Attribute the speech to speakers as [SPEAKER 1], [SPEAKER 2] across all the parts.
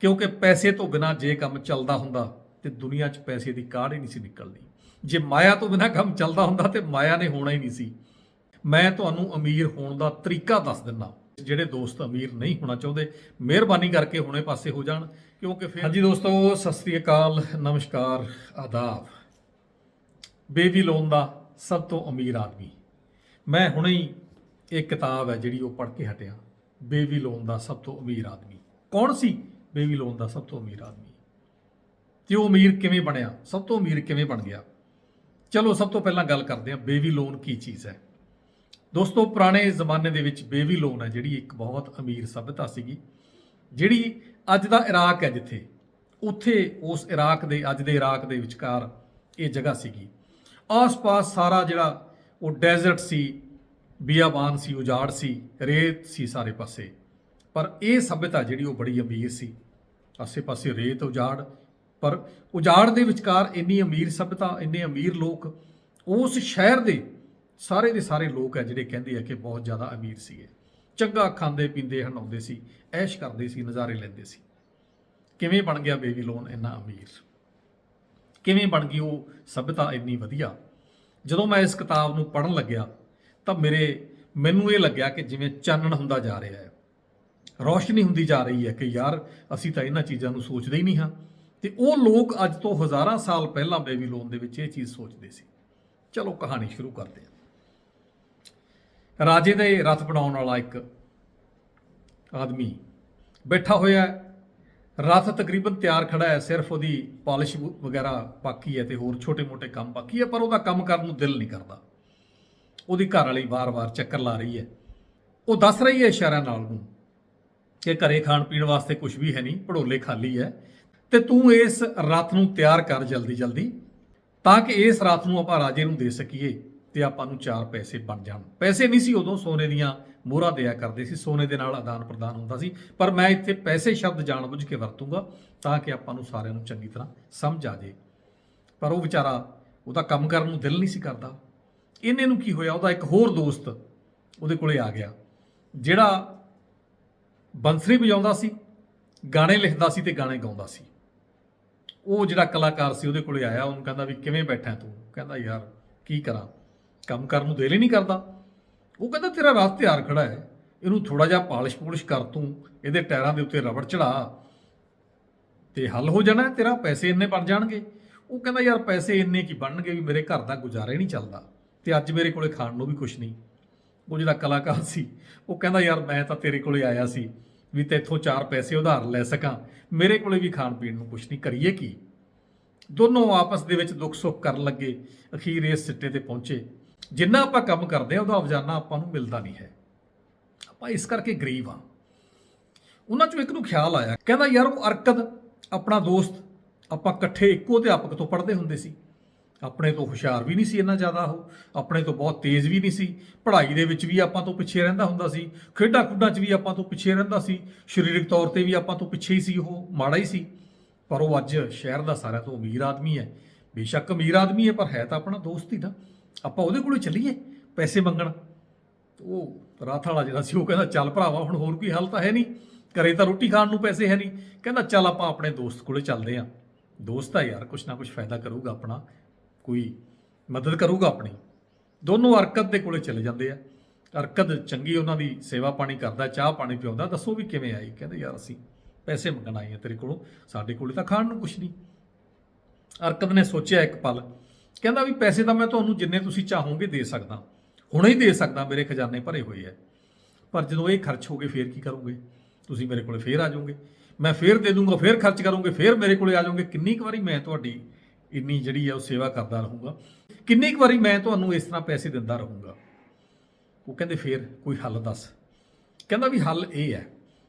[SPEAKER 1] ਕਿਉਂਕਿ ਪੈਸੇ ਤੋਂ ਬਿਨਾ ਜੇ ਕੰਮ ਚੱਲਦਾ ਹੁੰਦਾ ਤੇ ਦੁਨੀਆ 'ਚ ਪੈਸੇ ਦੀ ਕਾਢ ਹੀ ਨਹੀਂ ਸੀ ਨਿਕਲਦੀ ਜੇ ਮਾਇਆ ਤੋਂ ਬਿਨਾ ਕੰਮ ਚੱਲਦਾ ਹੁੰਦਾ ਤੇ ਮਾਇਆ ਨੇ ਹੋਣਾ ਹੀ ਨਹੀਂ ਸੀ। ਮੈਂ ਤੁਹਾਨੂੰ ਅਮੀਰ ਹੋਣ ਦਾ ਤਰੀਕਾ ਦੱਸ ਦਿੰਦਾ। ਜਿਹੜੇ ਦੋਸਤ ਅਮੀਰ ਨਹੀਂ ਹੋਣਾ ਚਾਹੁੰਦੇ, ਮਿਹਰਬਾਨੀ ਕਰਕੇ ਹੁਣੇ ਪਾਸੇ ਹੋ ਜਾਣ, ਕਿਉਂਕਿ ਫਿਰ ਹਾਂਜੀ ਦੋਸਤੋ, ਸਤਿ ਸ੍ਰੀ ਅਕਾਲ, ਨਮਸਕਾਰ, ਆਦਾਬ। ਬੇਬੀ ਲੋਨ ਦਾ ਸਭ ਤੋਂ ਅਮੀਰ ਆਦਮੀ। ਮੈਂ ਹੁਣੇ ਹੀ ਇੱਕ ਕਿਤਾਬ ਹੈ ਜਿਹੜੀ ਉਹ ਪੜ੍ਹ ਕੇ ਹਟਿਆ। ਬੇਬੀ ਲੋਨ ਦਾ ਸਭ ਤੋਂ ਅਮੀਰ ਆਦਮੀ। ਕੌਣ ਸੀ? ਬੇਬੀ ਲੋਨ ਦਾ ਸਭ ਤੋਂ ਅਮੀਰ ਆਦਮੀ ਤੇ ਉਹ ਅਮੀਰ ਕਿਵੇਂ ਬਣਿਆ? ਸਭ ਤੋਂ ਅਮੀਰ ਕਿਵੇਂ ਬਣ ਗਿਆ? ਚਲੋ, ਸਭ ਤੋਂ ਪਹਿਲਾਂ ਗੱਲ ਕਰਦੇ ਹਾਂ ਬੇਬੀ ਲੋਨ ਕੀ ਚੀਜ਼ ਹੈ? ਦੋਸਤੋ, ਪੁਰਾਣੇ ਜ਼ਮਾਨੇ ਦੇ ਵਿੱਚ ਬੇਬੀ ਲੋਨ ਹੈ, ਜਿਹੜੀ ਇੱਕ ਬਹੁਤ ਅਮੀਰ ਸਭਿਅਤਾ ਸੀਗੀ, ਜਿਹੜੀ ਅੱਜ ਦਾ ਇਰਾਕ ਹੈ ਜਿੱਥੇ। ਉੱਥੇ ਉਸ ਇਰਾਕ ਦੇ, ਅੱਜ ਦੇ ਇਰਾਕ ਦੇ ਵਿਚਕਾਰ ਇਹ ਜਗ੍ਹਾ ਸੀਗੀ। ਆਸ-ਪਾਸ ਸਾਰਾ ਜਿਹੜਾ ਉਹ ਡੈਜ਼ਰਟ ਸੀ, ਬਿਆਬਾਨ ਸੀ, ਉਜਾੜ ਸੀ, ਰੇਤ ਸੀ ਸਾਰੇ ਪਾਸੇ। ਪਰ ਇਹ ਸਭਿਅਤਾ ਜਿਹੜੀ ਉਹ ਬੜੀ ਅਮੀਰ ਸੀ। ਆਸੇ-ਪਾਸੇ ਰੇਤ ਉਜਾੜ, ਪਰ ਉਜਾੜ ਦੇ ਵਿਚਕਾਰ ਇੰਨੀ ਅਮੀਰ ਸਭਿਅਤਾ ਇੰਨੇ ਅਮੀਰ ਲੋਕ, ਉਸ ਸ਼ਹਿਰ ਦੇ ਸਾਰੇ ਦੇ ਸਾਰੇ ਲੋਕ ਹੈ ਜਿਹੜੇ ਕਹਿੰਦੇ ਆ ਕਿ ਬਹੁਤ ਜ਼ਿਆਦਾ ਅਮੀਰ ਸੀਗੇ। ਚੰਗਾ ਖਾਂਦੇ ਪੀਂਦੇ ਹਣਾਉਂਦੇ ਸੀ, ਐਸ਼ ਕਰਦੇ ਸੀ, ਨਜ਼ਾਰੇ ਲੈਂਦੇ ਸੀ। ਕਿਵੇਂ ਬਣ ਗਿਆ ਬੇਬੀ ਲੋਨ ਇੰਨਾ ਅਮੀਰ? ਕਿਵੇਂ ਬਣ ਗਈ ਉਹ ਸਭਿਅਤਾ ਇੰਨੀ ਵਧੀਆ? ਜਦੋਂ ਮੈਂ ਇਸ ਕਿਤਾਬ ਨੂੰ ਪੜ੍ਹਨ ਲੱਗਿਆ ਤਾਂ ਮੇਰੇ, ਮੈਨੂੰ ਇਹ ਲੱਗਿਆ ਕਿ ਜਿਵੇਂ ਚਾਨਣ ਹੁੰਦਾ ਜਾ ਰਿਹਾ ਹੈ। ਰੌਸ਼ਨੀ ਹੁੰਦੀ ਜਾ ਰਹੀ ਹੈ ਕਿ ਯਾਰ ਅਸੀਂ ਤਾਂ ਇਹਨਾਂ ਚੀਜ਼ਾਂ ਨੂੰ ਸੋਚਦੇ ਹੀ ਨਹੀਂ ਹਾਂ। ਤੇ ਉਹ ਲੋਕ ਅੱਜ ਤੋਂ ਹਜ਼ਾਰਾਂ ਸਾਲ ਪਹਿਲਾਂ ਬੇਬੀ ਲੋਨ ਦੇ ਵਿੱਚ ਇਹ ਚੀਜ਼ ਸੋਚਦੇ ਸੀ। ਚਲੋ ਕਹਾਣੀ ਸ਼ੁਰੂ ਕਰਦੇ ਹਾਂ। ਰਾਜੇ ਦੇ ਰਥ ਬਣਾਉਣ ਵਾਲਾ ਇੱਕ ਆਦਮੀ ਬੈਠਾ ਹੋਇਆ ਹੈ। ਰਥ ਤਕਰੀਬਨ ਤਿਆਰ ਖੜਾ ਹੈ। ਸਿਰਫ ਉਹਦੀ ਪਾਲਿਸ਼ ਵਗੈਰਾ ਬਾਕੀ ਹੈ ਤੇ ਹੋਰ ਛੋਟੇ-ਮੋਟੇ ਕੰਮ ਬਾਕੀ ਹੈ, ਪਰ ਉਹਦਾ ਕੰਮ ਕਰਨ ਨੂੰ ਦਿਲ ਨਹੀਂ ਕਰਦਾ। ਉਹਦੀ ਘਰ ਵਾਲੀ ਵਾਰ-ਵਾਰ ਚੱਕਰ ਲਾ ਰਹੀ ਹੈ। ਉਹ ਦੱਸ ਰਹੀ ਹੈ ਇਸ਼ਾਰਿਆਂ ਨਾਲ ਨੂੰ ਕਿ ਘਰੇ ਖਾਣ ਪੀਣ ਵਾਸਤੇ ਕੁਝ ਵੀ ਹੈ ਨਹੀਂ, ਭੜੋਲੇ ਖਾਲੀ ਹੈ। ਤੇ ਤੂੰ ਇਸ ਰਥ ਨੂੰ ਤਿਆਰ ਕਰ ਜਲਦੀ ਜਲਦੀ, ਤਾਂ ਕਿ ਇਸ ਰਥ ਨੂੰ ਆਪਾਂ ਰਾਜੇ ਨੂੰ ਦੇ ਸਕੀਏ ਤੇ ਆਪਾਂ ਨੂੰ ਚਾਰ ਪੈਸੇ ਬਣ ਜਾਣ। ਪੈਸੇ ਨਹੀਂ ਸੀ ਉਦੋਂ ਸੋਨੇ ਦੀਆਂ ਮੋਹਰਾਂ ਦਿਆ ਕਰਦੇ ਸੀ, ਸੋਨੇ ਦੇ ਨਾਲ ਆਦਾਨ ਪ੍ਰਦਾਨ ਹੁੰਦਾ ਸੀ। ਪਰ ਮੈਂ ਇੱਥੇ ਪੈਸੇ ਸ਼ਬਦ ਜਾਣਬੁੱਝ ਕੇ ਵਰਤੂੰਗਾ ਤਾਂ ਕਿ ਆਪਾਂ ਨੂੰ ਸਾਰਿਆਂ ਨੂੰ ਚੰਗੀ ਤਰ੍ਹਾਂ ਸਮਝ ਆ ਜੇ ਪਰ ਉਹ ਵਿਚਾਰਾ ਉਹਦਾ ਕੰਮ ਕਰਨ ਨੂੰ ਦਿਲ ਨਹੀਂ ਸੀ ਕਰਦਾ। ਇਹਨੇ ਨੂੰ ਕੀ ਹੋਇਆ? ਉਹਦਾ ਇੱਕ ਹੋਰ ਦੋਸਤ ਉਹਦੇ ਕੋਲੇ ਆ ਗਿਆ, ਜਿਹੜਾ ਬੰਸਰੀ ਵਜਾਉਂਦਾ ਸੀ, ਗਾਣੇ ਲਿਖਦਾ ਸੀ ਤੇ ਗਾਣੇ ਗਾਉਂਦਾ ਸੀ। ਉਹ ਜਿਹੜਾ ਕਲਾਕਾਰ ਸੀ ਉਹਦੇ ਕੋਲੇ ਆਇਆ, ਉਹਨੂੰ ਕਹਿੰਦਾ ਵੀ ਕਿਵੇਂ ਬੈਠਾ ਤੂੰ? ਕਹਿੰਦਾ ਯਾਰ ਕੀ ਕਰਾਂ? ਕੰਮ ਕਰਨ ਨੂੰ ਦਿਲ ਹੀ ਨਹੀਂ ਕਰਦਾ। ਉਹ ਕਹਿੰਦਾ ਤੇਰਾ ਰਾਤ ਤਿਆਰ ਖੜਾ ਹੈ, ਇਹਨੂੰ ਥੋੜਾ ਜਿਹਾ ਪਾਲਿਸ਼ ਪੂਲਿਸ਼ ਕਰ ਤੂੰ, ਇਹਦੇ ਟਾਇਰਾਂ ਦੇ ਉੱਤੇ ਰਬੜ ਚੜਾ ਤੇ ਹੱਲ ਹੋ ਜਾਣਾ, ਤੇਰਾ ਪੈਸੇ ਇੰਨੇ ਬਣ ਜਾਣਗੇ। ਉਹ ਕਹਿੰਦਾ ਯਾਰ ਪੈਸੇ ਇੰਨੇ ਕੀ ਬਣਨਗੇ ਵੀ ਮੇਰੇ ਘਰ ਦਾ ਗੁਜ਼ਾਰਾ ਹੀ ਨਹੀਂ ਚੱਲਦਾ ਤੇ ਅੱਜ ਮੇਰੇ ਕੋਲੇ ਖਾਣ ਨੂੰ ਵੀ ਕੁਝ ਨਹੀਂ। ਉਹ ਜਿਹੜਾ ਕਲਾਕਾਰ ਸੀ, ਉਹ ਕਹਿੰਦਾ ਯਾਰ ਮੈਂ ਤਾਂ ਤੇਰੇ ਕੋਲੇ ਆਇਆ ਸੀ ਵੀ ਤੇਥੋਂ ਚਾਰ ਪੈਸੇ ਉਧਾਰ ਲੈ ਸਕਾਂ। ਮੇਰੇ ਕੋਲੇ ਵੀ ਖਾਣ ਪੀਣ ਨੂੰ ਕੁਝ ਨਹੀਂ, ਕਰੀਏ ਕੀ? ਦੋਨੋਂ ਆਪਸ ਦੇ ਵਿੱਚ ਦੁੱਖ ਸੁੱਖ ਕਰਨ ਲੱਗੇ, ਅਖੀਰ ਇਸ ਸਿੱਟੇ ਤੇ ਪਹੁੰਚੇ। ਜਿੰਨਾ ਆਪਾਂ ਕੰਮ ਕਰਦੇ ਆ ਉਹਦਾ ਅਵਜਾਨਾ ਆਪਾਂ ਨੂੰ ਮਿਲਦਾ ਨਹੀਂ ਹੈ। ਆਪਾਂ ਇਸ ਕਰਕੇ ਗਰੀਬ ਆ ਉਹਨਾਂ ਚੋਂ ਇੱਕ ਨੂੰ ਖਿਆਲ ਆਇਆ, ਕਹਿੰਦਾ, ਯਾਰ, ਉਹ ਅਰਕਦ, ਆਪਣਾ ਦੋਸਤ, ਆਪਾਂ ਇਕੱਠੇ ਇੱਕੋ ਅਧਿਆਪਕ ਤੋਂ ਪੜ੍ਹਦੇ ਹੁੰਦੇ ਸੀ। ਆਪਣੇ ਤੋਂ ਹੁਸ਼ਿਆਰ ਵੀ ਨਹੀਂ ਸੀ ਇੰਨਾ ਜ਼ਿਆਦਾ ਉਹ, ਆਪਣੇ ਤੋਂ ਬਹੁਤ ਤੇਜ਼ ਵੀ ਨਹੀਂ ਸੀ। ਪੜ੍ਹਾਈ ਦੇ ਵਿੱਚ ਵੀ ਆਪਾਂ ਤੋਂ ਪਿੱਛੇ ਰਹਿੰਦਾ ਹੁੰਦਾ ਸੀ। ਖੇਡਾਂ ਖੁੱਡਾਂ 'ਚ ਵੀ ਆਪਾਂ ਤੋਂ ਪਿੱਛੇ ਰਹਿੰਦਾ ਸੀ। ਸਰੀਰਕ ਤੌਰ ਤੇ ਵੀ ਆਪਾਂ ਤੋਂ ਪਿੱਛੇ ਹੀ ਸੀ, ਉਹ ਮਾੜਾ ਹੀ ਸੀ। ਪਰ ਉਹ ਅੱਜ ਸ਼ਹਿਰ ਦਾ ਸਾਰਿਆਂ ਤੋਂ ਅਮੀਰ ਆਦਮੀ ਹੈ। ਬੇਸ਼ੱਕ ਅਮੀਰ ਆਦਮੀ ਹੈ, ਪਰ ਹੈ ਤਾਂ ਆਪਣਾ ਦੋਸਤ ਹੀ ਨਾ। ਆਪਾਂ ਉਹਦੇ ਕੋਲੇ ਚੱਲੀਏ ਪੈਸੇ ਮੰਗਣ। ਉਹ ਰਾਤ ਵਾਲਾ ਜਿਹੜਾ ਸੀ, ਉਹ ਕਹਿੰਦਾ, ਚੱਲ ਭਰਾਵਾ, ਹੁਣ ਹੋਰ ਕੋਈ ਹੱਲ ਤਾਂ ਹੈ ਨਹੀਂ। ਘਰੇ ਤਾਂ ਰੋਟੀ ਖਾਣ ਨੂੰ ਪੈਸੇ ਹੈ ਨਹੀਂ। ਕਹਿੰਦਾ, ਚੱਲ ਆਪਾਂ ਆਪਣੇ ਦੋਸਤ ਕੋਲੇ ਚੱਲਦੇ ਆਂ ਦੋਸਤ ਆ ਯਾਰ ਕੁਛ ਨਾ ਕੁਛ ਫਾਇਦਾ ਕਰੂਗਾ ਆਪਣਾ। ਕੋਈ ਮਦਦ ਕਰੂਗਾ ਆਪਣੀ। ਦੋਨੋਂ ਅਰਕਦ ਦੇ ਕੋਲੇ ਚਲੇ ਜਾਂਦੇ ਆ। ਅਰਕਦ ਚੰਗੀ ਉਹਨਾਂ ਦੀ ਸੇਵਾ ਪਾਣੀ ਕਰਦਾ, ਚਾਹ ਪਾਣੀ ਪਿਆਉਂਦਾ ਦੱਸੋ ਵੀ ਕਿਵੇਂ ਆਈ? ਕਹਿੰਦੇ, ਯਾਰ ਅਸੀਂ ਪੈਸੇ ਮੰਗਣ ਆਏ ਆ ਤੇਰੇ ਕੋਲੋਂ, ਸਾਡੇ ਕੋਲੇ ਤਾਂ ਖਾਣ ਨੂੰ ਕੁਛ ਨਹੀਂ। ਅਰਕਦ ਨੇ ਸੋਚਿਆ ਇੱਕ ਪਲ। ਕਹਿੰਦਾ ਵੀ ਪੈਸੇ ਤਾਂ ਮੈਂ ਤੁਹਾਨੂੰ ਜਿੰਨੇ ਤੁਸੀਂ ਚਾਹੋਗੇ ਦੇ ਸਕਦਾ। ਹੁਣੇ ਹੀ ਦੇ ਸਕਦਾ, ਮੇਰੇ ਖਜ਼ਾਨੇ ਭਰੇ ਹੋਏ ਐ ਪਰ ਜਦੋਂ ਇਹ ਖਰਚ ਹੋ ਗਏ, ਫੇਰ ਕੀ ਕਰੋਗੇ? ਤੁਸੀਂ ਮੇਰੇ ਕੋਲੇ ਫੇਰ ਆ ਜਾਓਗੇ। ਮੈਂ ਫੇਰ ਦੇ ਦੂੰਗਾ, ਫੇਰ ਖਰਚ ਕਰੋਗੇ, ਫੇਰ ਮੇਰੇ ਕੋਲੇ ਆ ਜਾਓਗੇ। ਕਿੰਨੀ ਕੁ ਵਾਰੀ ਮੈਂ ਤੁਹਾਡੀ ਇੰਨੀ ਜਿਹੜੀ ਆ ਉਹ ਸੇਵਾ ਕਰਦਾ ਰਹੂੰਗਾ। ਕਿੰਨੀ ਕੁ ਵਾਰੀ ਮੈਂ ਤੁਹਾਨੂੰ ਇਸ ਤਰ੍ਹਾਂ ਪੈਸੇ ਦਿੰਦਾ ਰਹੂੰਗਾ? ਉਹ ਕਹਿੰਦੇ, ਫੇਰ ਕੋਈ ਹੱਲ ਦੱਸ। ਕਹਿੰਦਾ ਵੀ ਹੱਲ ਇਹ ਹੈ,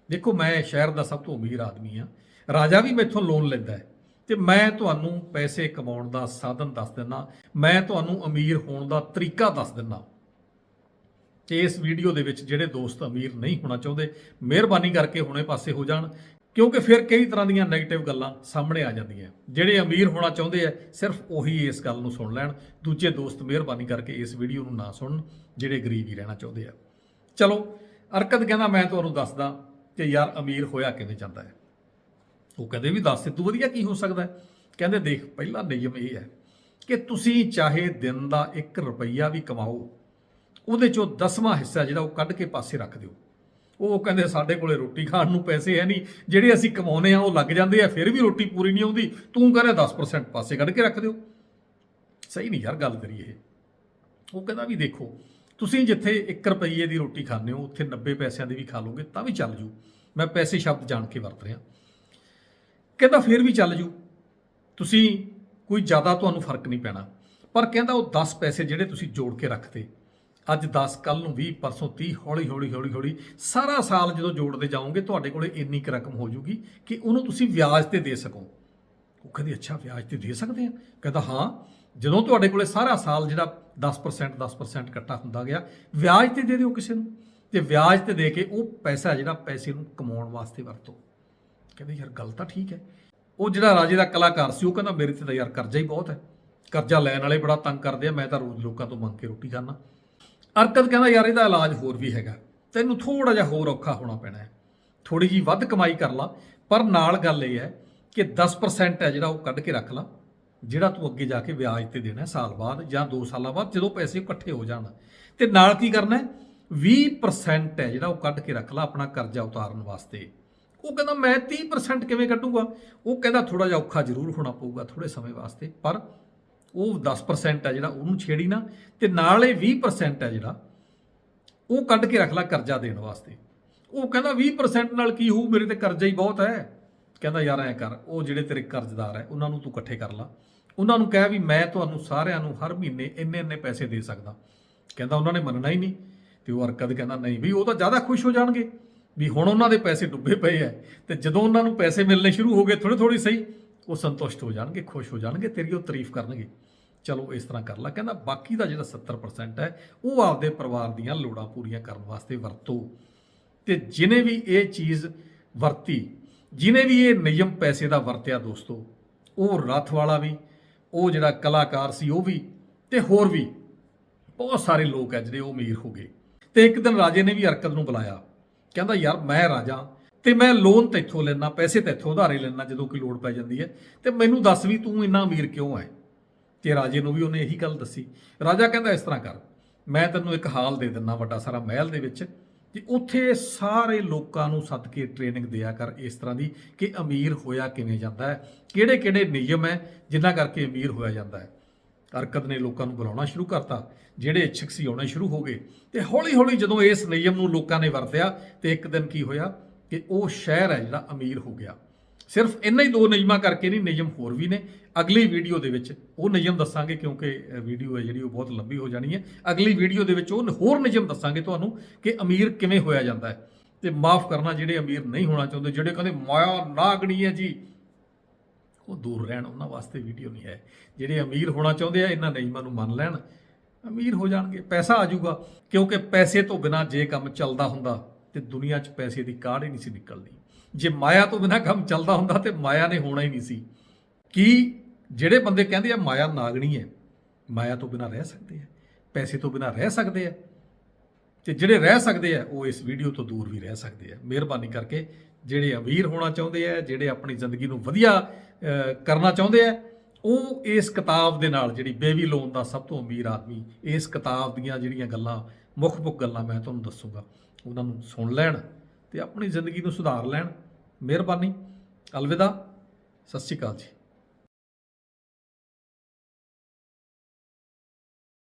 [SPEAKER 1] ਦੇਖੋ ਮੈਂ ਸ਼ਹਿਰ ਦਾ ਸਭ ਤੋਂ ਅਮੀਰ ਆਦਮੀ ਆ ਰਾਜਾ ਵੀ ਮੈਥੋਂ ਲੋਨ ਲੈਂਦਾ ਹੈ ਤੇ ਮੈਂ ਤੁਹਾਨੂੰ ਪੈਸੇ ਕਮਾਉਣ ਦਾ ਸਾਧਨ ਦੱਸ ਦਿੰਦਾ, ਮੈਂ ਤੁਹਾਨੂੰ ਅਮੀਰ ਹੋਣ ਦਾ ਤਰੀਕਾ ਦੱਸ ਦਿੰਦਾ। ਤੇ ਇਸ ਵੀਡੀਓ ਦੇ ਵਿੱਚ ਜਿਹੜੇ ਦੋਸਤ ਅਮੀਰ ਨਹੀਂ ਹੋਣਾ ਚਾਹੁੰਦੇ, ਮਿਹਰਬਾਨੀ ਕਰਕੇ ਹੁਣੇ ਪਾਸੇ ਹੋ ਜਾਣ। ਕਿਉਂਕਿ ਫਿਰ ਕਈ ਤਰ੍ਹਾਂ ਦੀਆਂ 네ਗੇਟਿਵ ਗੱਲਾਂ ਸਾਹਮਣੇ ਆ ਜਾਂਦੀਆਂ। ਜਿਹੜੇ ਅਮੀਰ ਹੋਣਾ ਚਾਹੁੰਦੇ ਆ, ਸਿਰਫ ਉਹੀ ਇਸ ਗੱਲ ਨੂੰ ਸੁਣ ਲੈਣ। ਦੂਜੇ ਦੋਸਤ ਮਿਹਰਬਾਨੀ ਕਰਕੇ ਇਸ ਵੀਡੀਓ ਨੂੰ ਨਾ ਸੁਣਨ, ਜਿਹੜੇ ਗਰੀਬ ਹੀ ਰਹਿਣਾ ਚਾਹੁੰਦੇ ਆ। ਚਲੋ, ਅਰਕਦ ਕਹਿੰਦਾ, ਮੈਂ ਤੁਹਾਨੂੰ ਦੱਸਦਾ ਕਿ ਯਾਰ ਅਮੀਰ ਹੋਇਆ ਕਿਵੇਂ ਜਾਂਦਾ ਹੈ? ਉਹ ਕਹਿੰਦੇ ਵੀ, ਦੱਸ ਤੂੰ ਵਧੀਆ ਕੀ ਹੋ ਸਕਦਾ ਹੈ? ਕਹਿੰਦੇ, ਦੇਖ, ਪਹਿਲਾ ਨਿਯਮ ਇਹ ਹੈ ਕਿ ਤੁਸੀਂ ਚਾਹੇ ਦਿਨ ਦਾ 1 ਰੁਪਈਆ ਵੀ ਕਮਾਓ, ਉਹਦੇ ਚੋਂ ਦਸਵਾਂ ਹਿੱਸਾ ਜਿਹੜਾ ਉਹ ਕੱਢ ਕੇ ਪਾਸੇ ਰੱਖ ਦਿਓ। ਉਹ ਕਹਿੰਦੇ ਸਾਡੇ ਕੋਲੇ ਰੋਟੀ ਖਾਣ ਨੂੰ ਪੈਸੇ ਹੈ ਨਹੀਂ, ਜਿਹੜੇ ਅਸੀਂ ਕਮਾਉਨੇ ਆ ਉਹ ਲੱਗ ਜਾਂਦੇ ਆ, ਫਿਰ ਵੀ ਰੋਟੀ ਪੂਰੀ ਨਹੀਂ ਆਉਂਦੀ। ਤੂੰ ਕਹਿੰਦਾ 10% ਪਾਸੇ ਕੱਢ ਕੇ ਰੱਖ ਦਿਓ। ਸਹੀ ਨਹੀਂ ਯਾਰ ਗੱਲ ਕਰੀ ਇਹ। ਉਹ ਕਹਿੰਦਾ ਵੀ ਦੇਖੋ, ਤੁਸੀਂ ਜਿੱਥੇ 1 ਰੁਪਈਏ ਦੀ ਰੋਟੀ ਖਾਂਦੇ ਹੋ, ਉੱਥੇ 90 ਪੈਸਿਆਂ ਦੀ ਵੀ ਖਾ ਲੋਗੇ ਤਾਂ ਵੀ ਚੱਲ ਜੂ। ਮੈਂ ਪੈਸੇ ਸ਼ਬਦ ਜਾਣ ਕੇ ਵਰਤ ਰਿਹਾ। ਕਹਿੰਦਾ ਫਿਰ ਵੀ ਚੱਲ ਜੂ। ਤੁਸੀਂ ਕੋਈ ਜ਼ਿਆਦਾ ਤੁਹਾਨੂੰ ਫ਼ਰਕ ਨਹੀਂ ਪੈਣਾ। ਪਰ ਕਹਿੰਦਾ ਉਹ 10 ਪੈਸੇ ਜਿਹੜੇ ਤੁਸੀਂ ਜੋੜ ਕੇ ਰੱਖਦੇ ਅੱਜ 10 ਕੱਲ ਨੂੰ 20 ਪਰਸੋਂ 30 ਹੌਲੀ ਹੌਲੀ ਹੌਲੀ ਹੌਲੀ ਸਾਰਾ ਸਾਲ ਜਦੋਂ ਜੋੜਦੇ ਜਾਓਗੇ, ਤੁਹਾਡੇ ਕੋਲੇ ਇੰਨੀ ਕੁ ਰਕਮ ਹੋ ਜੂਗੀ ਕਿ ਉਹਨੂੰ ਤੁਸੀਂ ਵਿਆਜ ਤੇ ਦੇ ਸਕੋ। ਉਹ ਕਹਿੰਦੀ, ਅੱਛਾ, ਵਿਆਜ ਤੇ ਦੇ ਸਕਦੇ ਆ ਕਹਿੰਦਾ, ਹਾਂ। ਜਦੋਂ ਤੁਹਾਡੇ ਕੋਲੇ ਸਾਰਾ ਸਾਲ ਜਿਹੜਾ 10% 10% ਇਕੱਠਾ ਹੁੰਦਾ ਗਿਆ, ਵਿਆਜ ਤੇ ਦੇ ਦਿਓ ਕਿਸੇ ਨੂੰ। ਤੇ ਵਿਆਜ ਤੇ ਦੇ ਕੇ ਉਹ ਪੈਸਾ ਜਿਹੜਾ, ਪੈਸੇ ਨੂੰ ਕਮਾਉਣ ਵਾਸਤੇ ਵਰਤੋ। ਕਹਿੰਦੇ, ਯਾਰ, ਗੱਲ ਤਾਂ ਠੀਕ ਹੈ। ਉਹ ਜਿਹੜਾ ਰਾਜੇ ਦਾ ਕਲਾਕਾਰ ਸੀ, ਉਹ ਕਹਿੰਦਾ, ਮੇਰੇ ਤੇ ਤਾਂ ਯਾਰ ਕਰਜ਼ਾ ਹੀ ਬਹੁਤ ਹੈ। ਕਰਜ਼ਾ ਲੈਣ ਵਾਲੇ ਬੜਾ ਤੰਗ ਕਰਦੇ ਆ, ਮੈਂ ਤਾਂ ਰੋਜ਼ ਲੋਕਾਂ ਤੋਂ ਮੰਗ ਕੇ ਰੋਟੀ ਖਾਣਾ ਅਰਕਦ ਕਹਿੰਦਾ, ਯਾਰ, ਇਹਦਾ ਇਲਾਜ ਹੋਰ ਵੀ ਹੈਗਾ। ਤੈਨੂੰ ਥੋੜਾ ਜਿਹਾ ਹੋਰ ਔਖਾ ਹੋਣਾ ਪੈਣਾ ਹੈ। ਥੋੜੀ ਜੀ ਵੱਧ ਕਮਾਈ ਕਰ ਲਾ। ਪਰ ਨਾਲ ਗੱਲ ਇਹ ਹੈ ਕਿ 10% ਹੈ ਜਿਹੜਾ ਉਹ ਕੱਢ ਕੇ ਰੱਖ ਲਾ। ਜਿਹੜਾ ਤੂੰ ਅੱਗੇ ਜਾ ਕੇ ਵਿਆਜ ਤੇ ਦੇਣਾ ਸਾਲ ਬਾਅਦ ਜਾਂ 2 ਸਾਲਾਂ ਬਾਅਦ, ਜਦੋਂ ਪੈਸੇ ਇਕੱਠੇ ਹੋ ਜਾਣ। ਤੇ ਨਾਲ ਕੀ ਕਰਨਾ ਹੈ? 20% ਹੈ ਜਿਹੜਾ ਉਹ ਕੱਢ ਕੇ ਰੱਖ ਲਾ ਆਪਣਾ ਕਰਜ਼ਾ ਉਤਾਰਨ ਵਾਸਤੇ। ਉਹ ਕਹਿੰਦਾ, ਮੈਂ 30% ਕਿਵੇਂ ਕੱਢੂਗਾ? ਉਹ ਕਹਿੰਦਾ ਥੋੜਾ ਜਿਹਾ ਔਖਾ ਜ਼ਰੂਰ ਹੋਣਾ ਪਊਗਾ ਥੋੜੇ ਸਮੇਂ ਵਾਸਤੇ। ਪਰ ਉਹ 10% ਹੈ ਜਿਹੜਾ ਉਹਨੂੰ ਛੇੜੀ ਨਾ, ਤੇ ਨਾਲ ਇਹ 20% ਹੈ ਜਿਹੜਾ, ਉਹ ਕੱਢ ਕੇ ਰੱਖ ਲੈ ਕਰਜ਼ਾ ਦੇਣ ਵਾਸਤੇ। ਉਹ ਕਹਿੰਦਾ 20% ਨਾਲ ਕੀ ਹੋਊ, ਮੇਰੇ ਤੇ ਕਰਜ਼ਾ ਹੀ ਬਹੁਤ ਹੈ। ਕਹਿੰਦਾ ਯਾਰ ਐ ਕਰ, ਉਹ ਜਿਹੜੇ ਤੇਰੇ ਕਰਜ਼ਦਾਰ ਹੈ, ਉਹਨਾਂ ਨੂੰ ਤੂੰ ਇਕੱਠੇ ਕਰ ਲਾ। ਉਹਨਾਂ ਨੂੰ ਕਹਿ ਵੀ ਮੈਂ ਤੁਹਾਨੂੰ ਸਾਰਿਆਂ ਨੂੰ ਹਰ ਮਹੀਨੇ ਇੰਨੇ ਇੰਨੇ ਪੈਸੇ ਦੇ ਸਕਦਾ। ਕਹਿੰਦਾ ਉਹਨਾਂ ਨੇ ਮੰਨਣਾ ਹੀ ਨਹੀਂ। ਤੇ ਉਹ ਹਰਕਤ ਕਹਿੰਦਾ ਨਹੀਂ ਵੀ ਉਹ ਤਾਂ ਜ਼ਿਆਦਾ ਖੁਸ਼ ਹੋ ਜਾਣਗੇ। ਵੀ ਹੁਣ ਉਹਨਾਂ ਦੇ ਪੈਸੇ ਡੁੱਬੇ ਪਏ ਐ ਤੇ ਜਦੋਂ ਉਹਨਾਂ ਨੂੰ ਪੈਸੇ ਮਿਲਣੇ ਸ਼ੁਰੂ ਹੋ ਗਏ ਥੋੜੇ ਥੋੜੀ ਸਹੀ ਉਹ ਸੰਤੁਸ਼ਟ ਹੋ ਜਾਣਗੇ, ਖੁਸ਼ ਹੋ ਜਾਣਗੇ, ਤੇਰੀ ਉਹ ਤਾਰੀਫ ਕਰਨਗੇ। ਚਲੋ, ਇਸ ਤਰ੍ਹਾਂ ਕਰ ਲਾ, ਕਹਿੰਦਾ, ਬਾਕੀ ਦਾ ਜਿਹੜਾ 70% ਹੈ, ਉਹ ਆਪਦੇ ਪਰਿਵਾਰ ਦੀਆਂ ਲੋੜਾਂ ਪੂਰੀਆਂ ਕਰਨ ਵਾਸਤੇ ਵਰਤੋ। ਤੇ ਜਿਨੇ ਵੀ ਇਹ ਚੀਜ਼ ਵਰਤੀ, ਜਿਨੇ ਵੀ ਇਹ ਨਿਯਮ ਪੈਸੇ ਦਾ ਵਰਤਿਆ ਦੋਸਤੋ, ਉਹ ਰੱਥ ਵਾਲਾ ਵੀ, ਉਹ ਜਿਹੜਾ ਕਲਾਕਾਰ ਸੀ ਉਹ ਵੀ, ਤੇ ਹੋਰ ਵੀ, ਬਹੁਤ ਸਾਰੇ ਲੋਕ ਹੈ ਜਿਹੜੇ ਉਹ ਅਮੀਰ ਹੋ ਗਏ। ਤੇ ਇੱਕ ਦਿਨ ਰਾਜੇ ਨੇ ਵੀ ਅਰਕਦ ਨੂੰ ਬੁਲਾਇਆ। ਕਹਿੰਦਾ, ਯਾਰ, ਮੈਂ ਰਾਜਾ ਤੇ ਮੈਂ ਲੋਨ ਤੇਥੋਂ ਲੈਣਾ ਪੈਸੇ ਤੇਥੋਂ ਉਧਾਰੇ ਲੈਣਾ ਜਦੋਂ ਕੋਈ ਲੋੜ ਪੈ ਜਾਂਦੀ ਹੈ। ਤੇ ਮੈਨੂੰ ਦੱਸ ਵੀ ਤੂੰ ਇੰਨਾ ਅਮੀਰ ਕਿਉਂ ਹੈ? ਤੇ ਰਾਜੇ ਨੂੰ ਵੀ ਉਹਨੇ ਇਹੀ ਗੱਲ ਦੱਸੀ। ਰਾਜਾ ਕਹਿੰਦਾ ਇਸ ਤਰ੍ਹਾਂ ਕਰ, ਮੈਂ ਤੈਨੂੰ ਇੱਕ ਹਾਲ ਦੇ ਦਿੰਨਾ ਵੱਡਾ ਸਾਰਾ ਮਹਿਲ ਦੇ ਵਿੱਚ ਤੇ ਉੱਥੇ ਸਾਰੇ ਲੋਕਾਂ ਨੂੰ ਸੱਦ ਕੇ ਟ੍ਰੇਨਿੰਗ ਦਿਆ ਕਰ ਇਸ ਤਰ੍ਹਾਂ ਦੀ ਕਿ ਅਮੀਰ ਹੋਇਆ ਕਿਵੇਂ ਜਾਂਦਾ ਹੈ ਕਿਹੜੇ ਕਿਹੜੇ ਨਿਯਮ ਹੈ ਜਿਨ੍ਹਾਂ ਕਰਕੇ ਅਮੀਰ ਹੋਇਆ ਜਾਂਦਾ ਹੈ। ਅਰਕਦ ਨੇ ਲੋਕਾਂ ਨੂੰ ਬੁਲਾਉਣਾ ਸ਼ੁਰੂ ਕਰਤਾ, ਜਿਹੜੇ ਇੱਛਕ ਸੀ ਆਉਣੇ ਸ਼ੁਰੂ ਹੋ ਗਏ। ਤੇ ਹੌਲੀ ਹੌਲੀ ਜਦੋਂ ਇਸ ਨਿਯਮ ਨੂੰ ਲੋਕਾਂ ਨੇ ਵਰਤਿਆ ਤੇ ਇੱਕ ਦਿਨ ਕੀ ਹੋਇਆ? ਕਿ ਉਹ ਸ਼ਹਿਰ ਹੈ ਜਿਹੜਾ ਅਮੀਰ ਹੋ ਗਿਆ। ਸਿਰਫ ਇੰਨਾ ਹੀ ਦੋ ਨਿਯਮਾਂ ਕਰਕੇ ਨਹੀਂ, ਨਿਯਮ ਹੋਰ ਵੀ ਨੇ। ਅਗਲੀ ਵੀਡੀਓ ਦੇ ਵਿੱਚ ਉਹ ਨਿਯਮ ਦੱਸਾਂਗੇ ਕਿਉਂਕਿ ਵੀਡੀਓ ਹੈ ਜਿਹੜੀ ਉਹ ਬਹੁਤ ਲੰਬੀ ਹੋ ਜਾਣੀ ਹੈ। ਅਗਲੀ ਵੀਡੀਓ ਦੇ ਵਿੱਚ ਉਹ ਹੋਰ ਨਿਯਮ ਦੱਸਾਂਗੇ ਤੁਹਾਨੂੰ ਕਿ ਅਮੀਰ ਕਿਵੇਂ ਹੋਇਆ ਜਾਂਦਾ ਹੈ। ਤੇ ਮਾਫ ਕਰਨਾ, ਜਿਹੜੇ ਅਮੀਰ ਨਹੀਂ ਹੋਣਾ ਚਾਹੁੰਦੇ, ਜਿਹੜੇ ਕਹਿੰਦੇ, ਮਾਇਆ ਨਾਗਣੀ ਹੈ ਜੀ, ਉਹ ਦੂਰ ਰਹਿਣ, ਉਹਨਾਂ ਵਾਸਤੇ ਵੀਡੀਓ ਨਹੀਂ ਹੈ। ਜਿਹੜੇ ਅਮੀਰ ਹੋਣਾ ਚਾਹੁੰਦੇ ਆ, ਇਹਨਾਂ ਨਿਯਮਾਂ ਨੂੰ ਮੰਨ ਲੈਣ। ਅਮੀਰ ਹੋ ਜਾਣਗੇ, ਪੈਸਾ ਆ ਜਾਊਗਾ, ਕਿਉਂਕਿ ਪੈਸੇ ਤੋਂ ਬਿਨਾ ਜੇ ਕੰਮ ਚੱਲਦਾ ਹੁੰਦਾ। ਤੇ ਦੁਨੀਆ 'ਚ ਪੈਸੇ ਦੀ ਕਾਢ ਹੀ ਨਹੀਂ ਸੀ ਨਿਕਲਦੀ ਜੇ ਮਾਇਆ ਤੋਂ ਬਿਨਾ ਕੰਮ ਚੱਲਦਾ ਹੁੰਦਾ ਤੇ ਮਾਇਆ ਨੇ ਹੋਣਾ ਹੀ ਨਹੀਂ ਸੀ। ਕੀ ਜਿਹੜੇ ਬੰਦੇ ਕਹਿੰਦੇ ਆ, ਮਾਇਆ ਨਾਗਣੀ ਹੈ, ਮਾਇਆ ਤੋਂ ਬਿਨਾ ਰਹਿ ਸਕਦੇ ਆ, ਪੈਸੇ ਤੋਂ ਬਿਨਾ ਰਹਿ ਸਕਦੇ ਆ, ਤੇ ਜਿਹੜੇ ਰਹਿ ਸਕਦੇ ਆ, ਉਹ ਇਸ ਵੀਡੀਓ ਤੋਂ ਦੂਰ ਵੀ ਰਹਿ ਸਕਦੇ ਆ। ਮਿਹਰਬਾਨੀ ਕਰਕੇ ਜਿਹੜੇ ਅਮੀਰ ਹੋਣਾ ਚਾਹੁੰਦੇ ਆ, ਜਿਹੜੇ ਆਪਣੀ ਜ਼ਿੰਦਗੀ ਨੂੰ ਵਧੀਆ ਕਰਨਾ ਚਾਹੁੰਦੇ ਆ, ਉਹ ਇਸ ਕਿਤਾਬ ਦੇ ਨਾਲ ਜਿਹੜੀ ਬੇਬੀ ਲੋਨ ਦਾ ਸਭ ਤੋਂ ਅਮੀਰ ਆਦਮੀ, ਇਸ ਕਿਤਾਬ ਦੀਆਂ ਜਿਹੜੀਆਂ ਗੱਲਾਂ ਮੁੱਖ ਮੁੱਖ ਗੱਲਾਂ ਮੈਂ ਤੁਹਾਨੂੰ ਦੱਸੂਗਾ। ਉਹਨਾਂ ਨੂੰ ਸੁਣ ਲੈਣ ਤੇ ਆਪਣੀ ਜ਼ਿੰਦਗੀ ਨੂੰ ਸੁਧਾਰ ਲੈਣ। ਮਿਹਰਬਾਨੀ। ਅਲਵਿਦਾ। ਸਤਿ ਸ਼੍ਰੀ ਅਕਾਲ ਜੀ।